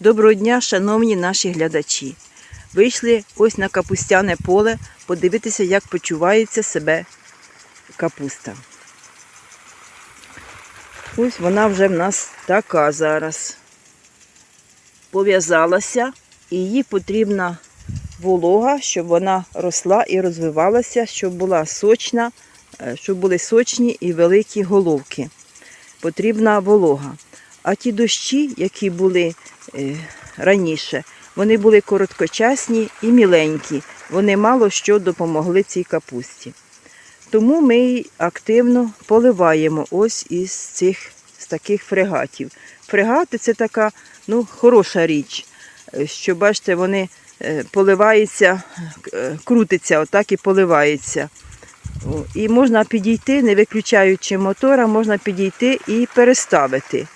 Доброго дня, шановні наші глядачі. Вийшли ось на капустяне поле подивитися, як почувається себе капуста. Ось вона вже в нас така зараз. Пов'язалася, і їй потрібна волога, щоб вона росла і розвивалася, щоб була сочна, е, щоб були сочні і великі головки. Потрібна волога. А ті дощі, які були е, раніше, вони були короткочасні і міленькі. Вони мало що допомогли цій капусті. Тому ми активно поливаємо ось із цих з таких фрегатів. Фрегати це така ну, хороша річ, е, що бачите, вони е, поливаються, крутиться, отак і поливаються. І можна підійти, не виключаючи мотора, можна підійти і переставити,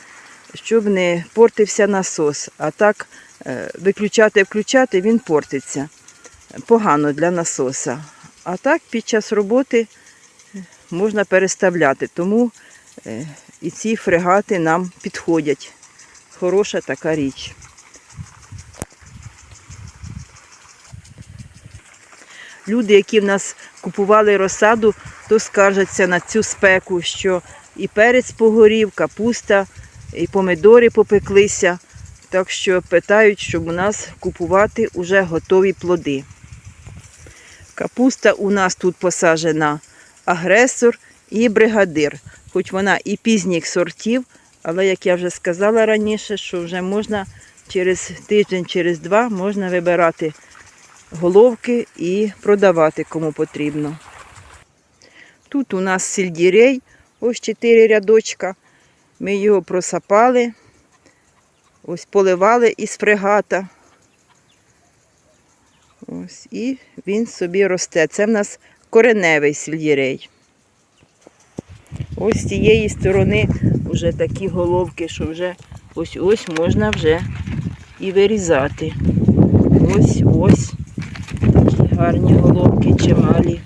щоб не портився насос. А так е, виключати, включати, він портиться. Погано для насоса. А так під час роботи можна переставляти. Тому е, і ці фрегати нам підходять. Хороша така річ. Люди, які в нас купували розсаду, то скаржаться на цю спеку, що і перець погорів, капуста, і помидори попеклися. Так що питають, щоб у нас купувати уже готові плоди. Капуста у нас тут посаджена агресор і бригадир. Хоч вона і пізніх сортів, але як я вже сказала раніше, що вже можна через тиждень, через два можна вибирати головки і продавати кому потрібно. Тут у нас сельдірей, ось чотири рядочка. Ми його просапали, ось поливали із фрегата. Ось, і він собі росте. Це в нас кореневий сельдірей. Ось з цієї сторони вже такі головки, що вже ось ось можна вже і вирізати. Ось ось такі гарні головки чималі.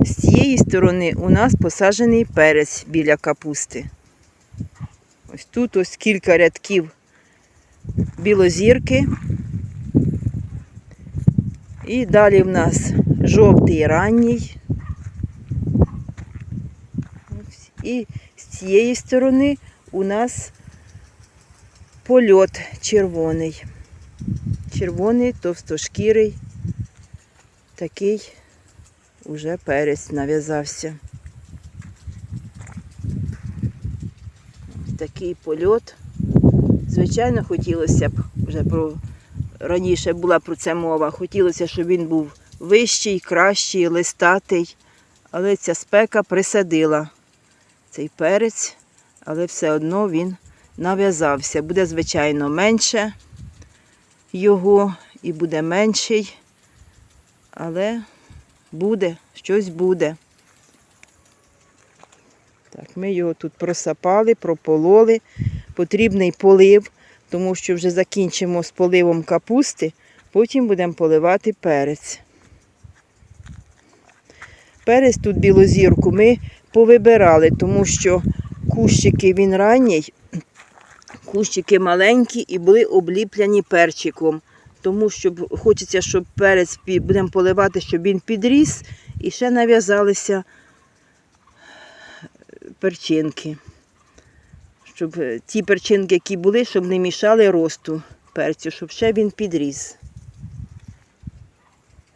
З цієї сторони у нас посаджений перець біля капусти. Ось тут ось кілька рядків білозірки. І далі в нас жовтий ранній. І з цієї сторони у нас польот червоний. Червоний, товстошкірий, такий уже перець нав'язався. Такий польот. Звичайно, хотілося б вже про раніше була про це мова. Хотілося, щоб він був вищий, кращий, листатий, але ця спека присадила цей перець, але все одно він нав'язався. Буде, звичайно, менше його і буде менший, але буде, щось буде. Так, ми його тут просапали, пропололи. Потрібний полив, тому що вже закінчимо з поливом капусти, потім будемо поливати перець. Перець тут білозірку ми повибирали, тому що кущики він ранній, кущики маленькі і були обліпляні перчиком. Тому що хочеться, щоб перець будемо поливати, щоб він підріс і ще нав'язалися перчинки. Щоб е, ті перчинки, які були, щоб не мішали росту перцю, щоб ще він підріс.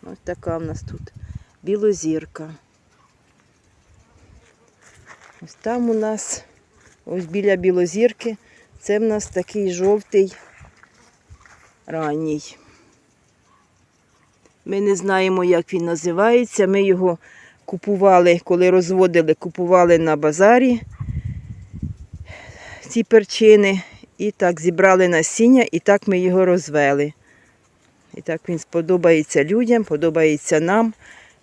Ось така в нас тут білозірка. Ось там у нас, ось біля білозірки, це в нас такий жовтий ранній. Ми не знаємо, як він називається. Ми його купували, коли розводили, купували на базарі ці перчини. І так зібрали насіння, і так ми його розвели. І так він сподобається людям, подобається нам.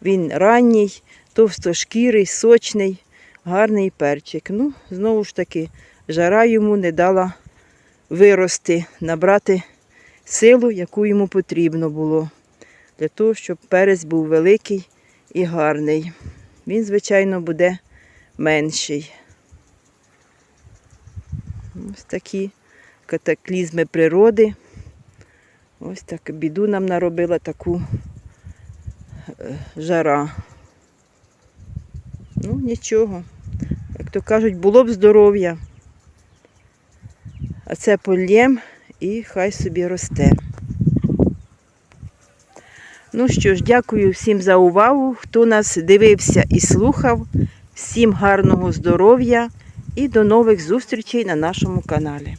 Він ранній, товстошкірий, сочний, гарний перчик. Ну, знову ж таки, жара йому не дала вирости, набрати силу, яку йому потрібно було, для того, щоб перець був великий і гарний. Він, звичайно, буде менший. Ось такі катаклізми природи. Ось так біду нам наробила таку е, жара. Ну, нічого. Як то кажуть, було б здоров'я. А це полєм і хай собі росте. Ну що ж, дякую всім за увагу, хто нас дивився і слухав. Всім гарного здоров'я і до нових зустрічей на нашому каналі.